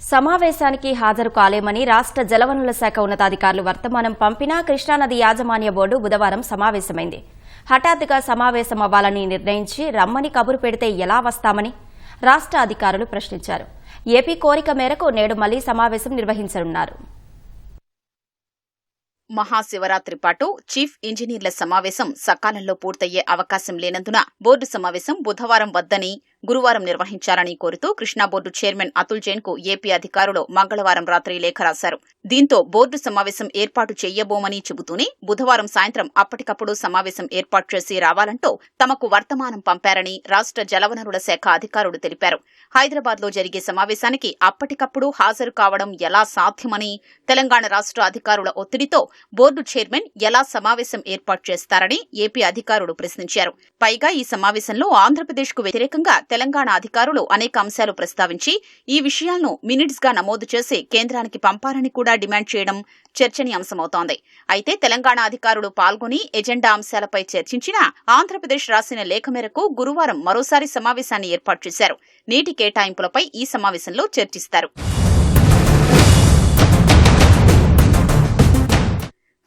సమావేశానికి హాజరు కాలేమని రాష్ట్ర జలవనరుల శాఖ ఉన్నతాధికారులు వర్తమానం పంపినా కృష్ణానది యాజమాన్య బోర్డు బుధవారం సమావేశమైంది. హఠాత్తుగా సమావేశం అవ్వాలని నిర్ణయించి రమ్మని కబురు పెడితే ఎలా వస్తామని రాష్ట్ర అధికారులు ప్రశ్నించారు. ఏపీ కోరిక మేరకు నేడు మళ్ళీ సమావేశం నిర్వహించనున్నారు. మహాశివరాత్రి పాటు చీఫ్ ఇంజనీర్ల సమావేశం సకాలంలో పూర్తయ్యే అవకాశం లేనందున బోర్డు సమావేశం బుధవారం వద్దని గురువారం నిర్వహించాలని కోరుతూ కృష్ణా బోర్డు చైర్మన్ అతుల్ జైన్కు ఏపీ అధికారులు మంగళవారం రాత్రి లేఖ రాశారు. దీంతో బోర్డు సమావేశం ఏర్పాటు చేయబోమని చెబుతూనే బుధవారం సాయంత్రం అప్పటికప్పుడు సమావేశం ఏర్పాటు చేసి రావాలంటూ తమకు వర్తమానం పంపారని రాష్ట్ర జలవనరుల శాఖ అధికారులు తెలిపారు. హైదరాబాద్లో జరిగే సమావేశానికి అప్పటికప్పుడు హాజరు కావడం ఎలా సాధ్యమని తెలంగాణ రాష్ట్ర అధికారుల ఒత్తిడితో బోర్డు చైర్మన్ ఎలా సమావేశం ఏర్పాటు చేస్తారని ఏపీ అధికారులు ప్రశ్నించారు. పైగా ఈ సమావేశంలో ఆంధ్రప్రదేశ్కు వ్యతిరేకంగా తెలంగాణ అధికారులు అనేక అంశాలు ప్రస్తావించి ఈ విషయాలను మినిట్స్గా నమోదు చేసి కేంద్రానికి పంపాలని కూడా డిమాండ్ చేయడం చర్చనీయాంశమవుతోంది. అయితే తెలంగాణ అధికారులు పాల్గొని ఎజెండా అంశాలపై చర్చించినా ఆంధ్రప్రదేశ్ రాసిన లేఖ మేరకు గురువారం మరోసారి సమావేశాన్ని ఏర్పాటు చేశారు. నీటి కేటాయింపులపై ఈ సమావేశంలో చర్చిస్తారు.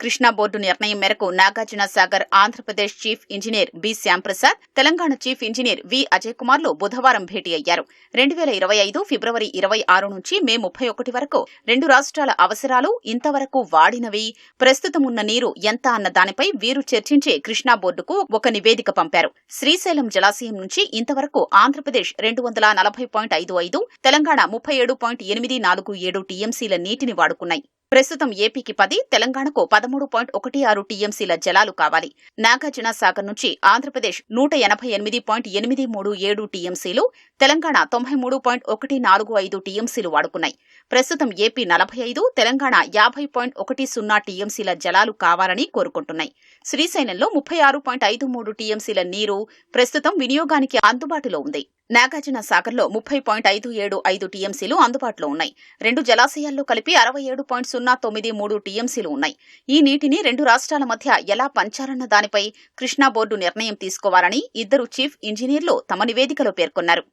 కృష్ణా బోర్డు నిర్ణయం మేరకు Nagarjuna Sagar Andhra Pradesh chief engineer B Shyamprasad Telangana chief engineer V Ajay కుమార్లు బుధవారం భేటీ అయ్యారు. రెండు వేల ఇరవై ఐదు ఫిబ్రవరి ఇరవై ఆరు నుంచి మే ముప్పై ఒకటి వరకు రెండు రాష్ట్రాల అవసరాలు ఇంతవరకు వాడినవి. ప్రస్తుతం ఉన్న నీరు ఎంత అన్న దానిపై వీరు చర్చించే కృష్ణా బోర్డుకు ఒక నివేదిక పంపారు. శ్రీశైలం జలాశయం నుంచి ఇంతవరకు ఆంధ్రప్రదేశ్ రెండు వందల నలభై పాయింట్ ఐదు ఐదు తెలంగాణ ముప్పై ఏడు పాయింట్ ఎనిమిది నాలుగు ఏడు టీఎంసీల నీటిని వాడుకున్నాయి. ప్రస్తుతం ఏపీకి పది తెలంగాణకు పదమూడు పాయింట్ ఒకటి ఆరు టీఎంసీల జలాలు కావాలి. నాగార్జున సాగర్ నుంచి ఆంధ్రప్రదేశ్ నూట ఎనభై ఎనిమిది పాయింట్ ఎనిమిది మూడు ఏడు టీఎంసీలు తెలంగాణ తొంభై మూడు పాయింట్ ఒకటి నాలుగు ఐదు టీఎంసీలు వాడుకున్నాయి. ప్రస్తుతం ఏపీ నలభై ఐదు తెలంగాణ యాభై పాయింట్ ఒకటి సున్నా టీఎంసీల జలాలు కావాలని కోరుకుంటున్నాయి. శ్రీశైలంలో ముప్పై ఆరు పాయింట్ ఐదు మూడు టీఎంసీల నీరు ప్రస్తుతం వినియోగానికి అందుబాటులో ఉంది. నాగార్జున సాగర్లో ముప్పై పాయింట్ ఐదు ఏడు ఐదు టీఎంసీలు అందుబాటులో ఉన్నాయి. రెండు జలాశయాల్లో కలిపి అరవై ఏడు పాయింట్ సున్నా తొమ్మిది మూడు టీఎంసీలు ఉన్నాయి. ఈ నీటిని రెండు రాష్ట్రాల మధ్య ఎలా పంచాలన్న దానిపై కృష్ణా బోర్డు నిర్ణయం తీసుకోవాలని ఇద్దరు చీఫ్ ఇంజనీర్లు తమ నివేదికలో పేర్కొన్నారు.